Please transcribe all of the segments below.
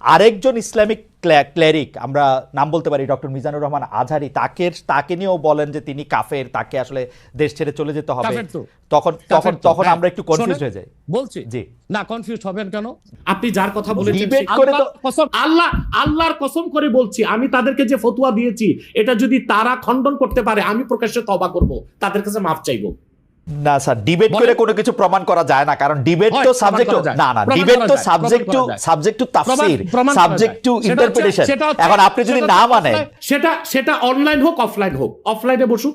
আরেকজন Islamic cleric আমরা নাম বলতে পারি ডক্টর মিজানুর রহমান আজহারি তাকে তাকে নিয়েও বলেন যে তিনি কাফের তাকে আসলে দেশ ছেড়ে চলে যেতে হবে। তখন তখন তখন হ্যাঁ। আমরা একটু কনফিউজ হয়ে যাই। বলছি। জি। না কনফিউজ হবেন কেন? আপনি যার কথা বলেছেন আল্লাহ আল্লাহর কসম করে বলছি আমি তাদেরকে যে ফতুয়া দিয়েছি এটা যদি তারা খণ্ডন করতে পারে আমি প্রকাশ্যে তবা করব তাদের কাছে মাফ চাইব। না স্যার ডিবেট করে কোনো কিছু প্রমাণ করা যায় না কারণ ডিবেট তো সাবজেক্ট না না ডিবেট তো সাবজেক্ট টু। সাবজেক্ট টু তাফসীর সাবজেক্ট। টু ইন্টারপ্রিটেশন এখন আপনি যদি না মানে মানেন সেটা সেটা অনলাইন হোক অফলাইন হোক। অফলাইনে বসুক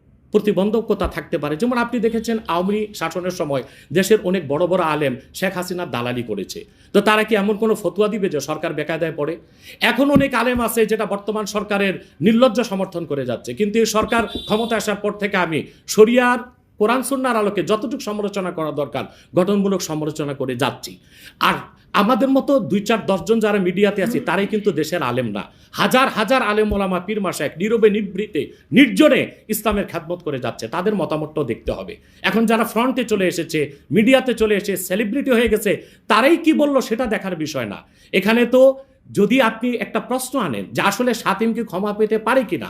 প্রতিবন্ধকতা থাকতে পারে। যেমন আপনি দেখেছেন আওয়ামী শাসনের সময় দেশের অনেক বড় বড় আলেম শেখ হাসিনা দালালি করেছে। তো তারা কি এমন কোনো ফতুয়া দিবে যে সরকার বেকায়দায় পড়ে? এখন অনেক আলেম আছে যেটা বর্তমান সরকারের নির্লজ্জ সমর্থন করে যাচ্ছে। কিন্তু এই সরকার ক্ষমতা আসার পর থেকে আমি শরিয়ার কোরআন সুন্নার আলোকে যতটুকু সমালোচনা করা দরকার, গঠনমূলক সমালোচনা করে যাচ্ছি। আর আমাদের মতো দুই চার দশজন যারা মিডিয়াতে আছে, তারাই কিন্তু দেশের আলেম না। হাজার হাজার আলেম ওলামা, পীর মাসায় নীরবে নিবৃতে নির্জনে ইসলামের খ্যাতমত করে যাচ্ছে। তাদের মতামতটাও দেখতে হবে। এখন যারা ফ্রন্টে চলে এসেছে, মিডিয়াতে চলে এসে সেলিব্রিটি হয়ে গেছে, তারাই কি বলল সেটা দেখার বিষয় না। এখানে তো যদি আপনি একটা প্রশ্ন আনেন যে আসলে সাতিম কি ক্ষমা পেতে পারে কিনা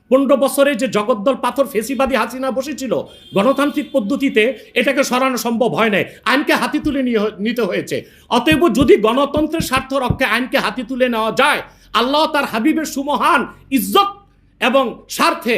পনেরো বছরে যে জগদ্দল পাথর ফেসিবাদী হাসিনা বসেছিল, গণতান্ত্রিক পদ্ধতিতে এটাকে সরানো সম্ভব হয় নাই। আইনকে হাতি তুলে নিতে হয়েছে। অতএব যদি গণতন্ত্রের স্বার্থ রক্ষে আইনকে হাতি তুলে নেওয়া যায়, আল্লাহ তার হাবিবের সুমহান ইজ্জত এবং স্বার্থে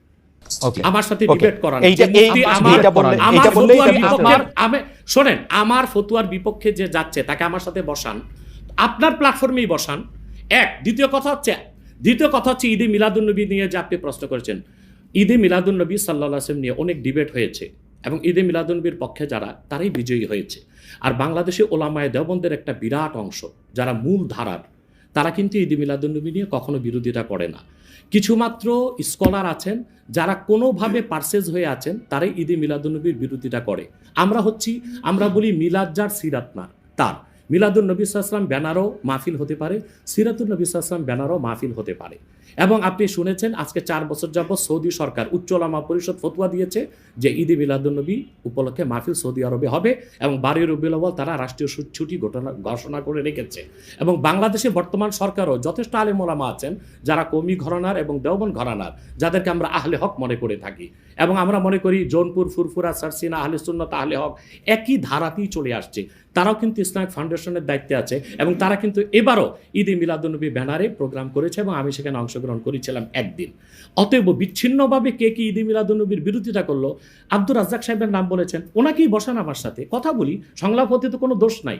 আমার সাথে ডিবেট আমি শোনেন আমার ফতুয়ার বিপক্ষে যে যাচ্ছে তাকে আমার সাথে বসান। আপনার প্ল্যাটফর্মেই বসান। এক দ্বিতীয় কথা হচ্ছে দ্বিতীয় কথা হচ্ছে ঈদে মিলাদুন্নবী নিয়ে যে আপনি প্রশ্ন করেছেন ঈদে মিলাদুন্নবী সাল্লাহ আসলাম নিয়ে অনেক ডিবেট হয়েছে। এবং ঈদে মিলাদুন্নবীর পক্ষে যারা তারাই বিজয়ী হয়েছে। আর বাংলাদেশে ওলামায় দেওবন্দের একটা বিরাট অংশ যারা মূল ধারার তারা কিন্তু ঈদ মিলাদুন্নবী নিয়ে কখনো বিরোধিতা করে না। কিছুমাত্র স্কলার আছেন, যারা কোনোভাবে পার্সেজ হয়ে আছেন, তারাই ঈদে মিলাদুন্নবীর বিরোধিতা করে। আমরা হচ্ছি, আমরা বলি মিলাদ যার সিরাত তার। মিলাদুল নবী সাল্লাম ব্যানারও মাহফিল হতে পারে সিরাতুল নবী সাল্লাম ব্যানারও মাহফিল হতে পারে। এবং আপনি শুনেছেন, আজকে চার বছর যাবৎ সৌদি সরকার উচ্চলামা পরিষদ ফতুয়া দিয়েছে যে ঈদে মিলাদুলনবী উপলক্ষে মাহফিল সৌদি আরবে হবে এবং রবিউল আউয়াল তারা রাষ্ট্রীয় ছুটি ঘটনা ঘোষণা করে রেখেছে। এবং বাংলাদেশে বর্তমান সরকারও যথেষ্ট আলেমোলামা আছেন যারা কমি ঘরানার এবং দেওবন ঘরানার, যাদেরকে আমরা আহলে হক মনে করে থাকি। এবং আমরা মনে করি, জৌনপুর, ফুরফুরা, সারসিনা, আহলে সুন্নত, আহলে হক একই ধারাতেই চলে আসছে। তারাও কিন্তু ইসলামিক ফাউন্ডেশনের দায়িত্বে আছে এবং তারা কিন্তু এবারও ঈদে মিলাদুলনবী ব্যানারে প্রোগ্রাম করেছে এবং আমি সেখানে অংশগ্রহণ করেছিলাম একদিন। অতএব বিচ্ছিন্নভাবে কে কি ঈদে মিলাদুলনবীর বিরোধিতা করল, আব্দুর রাজ্জাক সাহেবের নাম বলেছেন, ওনাকেই বসান আমার সাথে। কথা বলি, সংলাপ হতে তো কোনো দোষ নাই।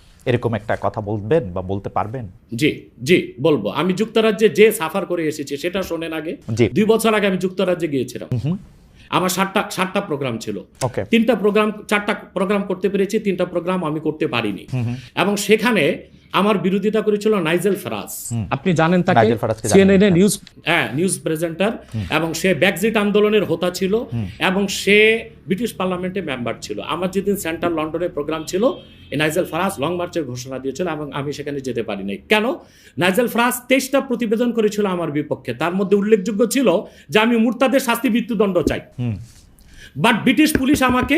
এরকম একটা কথা বলবেন বা বলতে পারবেন? জি জি বলব। আমি যুক্তরাজ্যে যে সাফার করে এসেছি সেটা শোনেন আগে। দুই বছর আগে আমি যুক্তরাজ্যে গিয়েছিলাম। আমার সাতটা সাতটা প্রোগ্রাম ছিল। ওকে। তিনটা প্রোগ্রাম চারটা প্রোগ্রাম করতে পেরেছি তিনটা প্রোগ্রাম আমি করতে পারিনি। এবং সেখানে আমার বিরোধিতা করেছিল নাইজেল ফরাজ। আপনি জানেন তাকে? সিএনএন। নিউজ হ্যাঁ নিউজ প্রেজেন্টার। এবং সে ব্যাকজিট আন্দোলনের হোতা ছিল। এবং সে ব্রিটিশ পার্লামেন্টে মেম্বার ছিল। আমার যেদিন সেন্ট্রাল লন্ডনে প্রোগ্রাম ছিল। নাইজেল ফরাজ লং মার্চের ঘোষণা দিয়েছিল এবং আমি সেখানে যেতে পারি নাই কেন? নাইজেল ফরাজ তেইশটা প্রতিবেদন করেছিল আমার বিপক্ষে। তার মধ্যে উল্লেখযোগ্য ছিল যে আমি মুরতাদের শাস্তি মৃত্যুদণ্ড চাই। বাট ব্রিটিশ পুলিশ আমাকে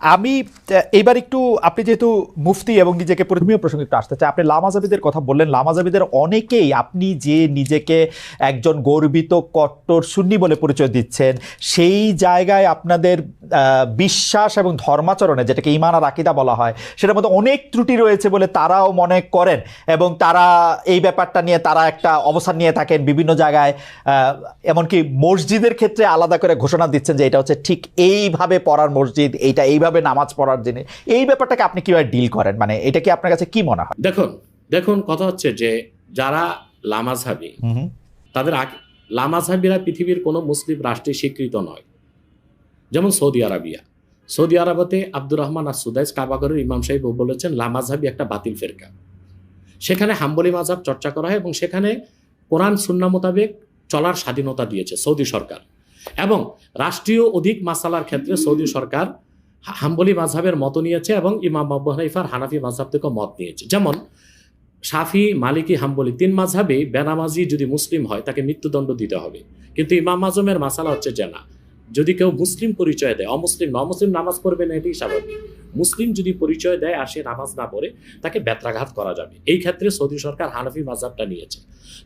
আমি আহ, এইবার একটু আপনি যেহেতু মুফতি এবং নিজেকে ধর্মীয় প্রসঙ্গে একটু আসতে চাই আপনি লামাজাবিদের কথা বললেন। লামাজাবিদের অনেকেই আপনি যে নিজেকে একজন গর্বিত কট্টর সুন্নি বলে পরিচয় দিচ্ছেন সেই জায়গায় আপনাদের বিশ্বাস এবং ধর্মাচরণে যেটাকে ইমান আর আকিদা বলা হয় সেটার মধ্যে অনেক ত্রুটি রয়েছে বলে তারাও মনে করেন এবং তারা এই ব্যাপারটা নিয়ে তারা একটা অবস্থান নিয়ে থাকেন বিভিন্ন জায়গায় এমনকি মসজিদের ক্ষেত্রে আলাদা করে ঘোষণা দিচ্ছেন যে এটা হচ্ছে ঠিক এইভাবে পড়ার মসজিদ এইটা এইভাবে নামাজ পড়ার জিনিস এই ব্যাপারটাকে আপনি কীভাবে ডিল করেন? মানে এটা কি আপনার কাছে কি মনে হয়? দেখুন দেখুন কথা হচ্ছে যে যারা হুম তাদের লামাজহাবিরা পৃথিবীর কোনো মুসলিম রাষ্ট্রে স্বীকৃত নয়। যেমন সৌদি আরবিয়া। সৌদি আরবতে আব্দুর রহমান আর সুদাইস কাবাগরের ইমাম সাহেব বলেছেন লামাজহাবি একটা বাতিল ফেরকা। সেখানে হাম্বলি মাঝহাব চর্চা করা হয় এবং সেখানে কোরআন সুন্না মোতাবেক চলার স্বাধীনতা দিয়েছে সৌদি সরকার। এবং রাষ্ট্রীয় অধিক মাসালার ক্ষেত্রে সৌদি সরকার হাম্বলি মাঝহাবের মত নিয়েছে এবং ইমাম আবু হানিফার হানাফি মাঝহাব থেকেও মত নিয়েছে। যেমন সাফি মালিকি, হাম্বলি তিন মাঝহাবে বেনামাজি যদি মুসলিম হয়, তাকে মৃত্যুদণ্ড দিতে হবে। কিন্তু ইমাম আজমের মাসালা হচ্ছে যে না, যদি কেউ মুসলিম পরিচয় দেয়, অমুসলিম না, অমুসলিম নামাজ পড়বে না, এটাই স্বাভাবিক। মুসলিম যদি পরিচয় দেয় আর সে নামাজ না পড়ে, তাকে ব্যত্রাঘাত করা যাবে। এই ক্ষেত্রে সৌদি সরকার হানাফি মাঝহাবটা নিয়েছে।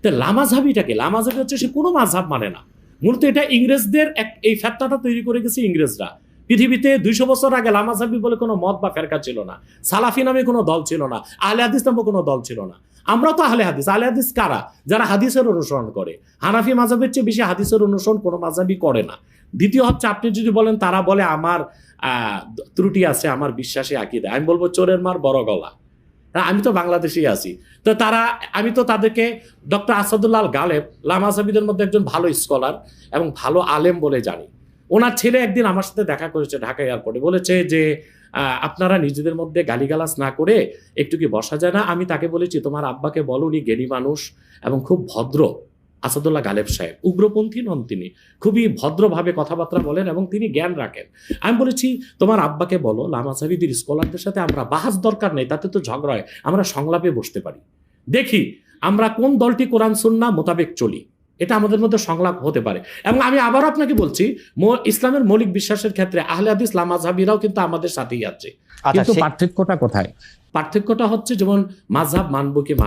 তো লামাজহাবিটাকে লামাজহাবি হচ্ছে সে কোনো মাঝহাব মানে না। মূলত এটা ইংরেজদের এক, এই ফ্যাক্টাটা তৈরি করে গেছে ইংরেজরা। পৃথিবীতে দুইশো বছর আগে লামাজহাবি বলে কোনো মত বা ফেরকা ছিল না। সালাফি নামে কোনো দল ছিল না। আহলে হাদিস নামে কোনো দল ছিল না। আমরা তো আহলে হাদিস। আহলে হাদিস কারা? যারা হাদিসের অনুসরণ করে। হানাফি মাঝাবের চেয়ে বেশি হাদিসের অনুসরণ কোনো মাঝাবি করে না। দ্বিতীয় হচ্ছে, আপনি যদি বলেন, তারা বলে, আমার ত্রুটি আছে, আমার বিশ্বাসে আঁকিয়ে দেয় আমি বলব, চোরের মার বড় গলা। আমি তো বাংলাদেশেই আছি। তো তারা, আমি তো তাদেরকে ডক্টর আসাদুল্লাহ গালেব লামাজাবিদের মধ্যে একজন ভালো স্কলার এবং ভালো আলেম বলে জানি। ওনার ছেলে একদিন আমার সাথে দেখা করেছে ঢাকা এয়ারপোর্টে। বলেছে যে আপনারা নিজেদের মধ্যে গালিগালাজ না করে একটু কি বসা যায় না? আমি তাকে বলেছি, তোমার আব্বাকে বলো, উনি জ্ঞানী মানুষ এবং খুব ভদ্র। আসাদুল্লাহ গালেব সাহেব, উগ্রপন্থী নন তিনি, খুবই ভদ্রভাবে কথাবার্তা বলেন এবং তিনি জ্ঞান রাখেন। আমি বলেছি, তোমার আব্বাকে বলো লামাসাবিদের স্কলারদের সাথে আমরা বাহাস দরকার নেই, তাতে তো ঝগড়া হয় আমরা সংলাপে বসতে পারি। দেখি, আমরা কোন দলটি কোরআন সুন্না মোতাবেক চলি? এটা আমাদের মধ্যে সংলাপ হতে পারে। এবং আমি আবার আপনাকে বলছি ইসলামের মৌলিক বিশ্বাসের ক্ষেত্রে আহলে ইসলাম লামাজাবিরাও কিন্তু আমাদের সাথেই আছে। আচ্ছা কিন্তু পার্থক্যটা কোথায়? পার্থক্যটা হচ্ছে যেমন মাঝহাব মানব কি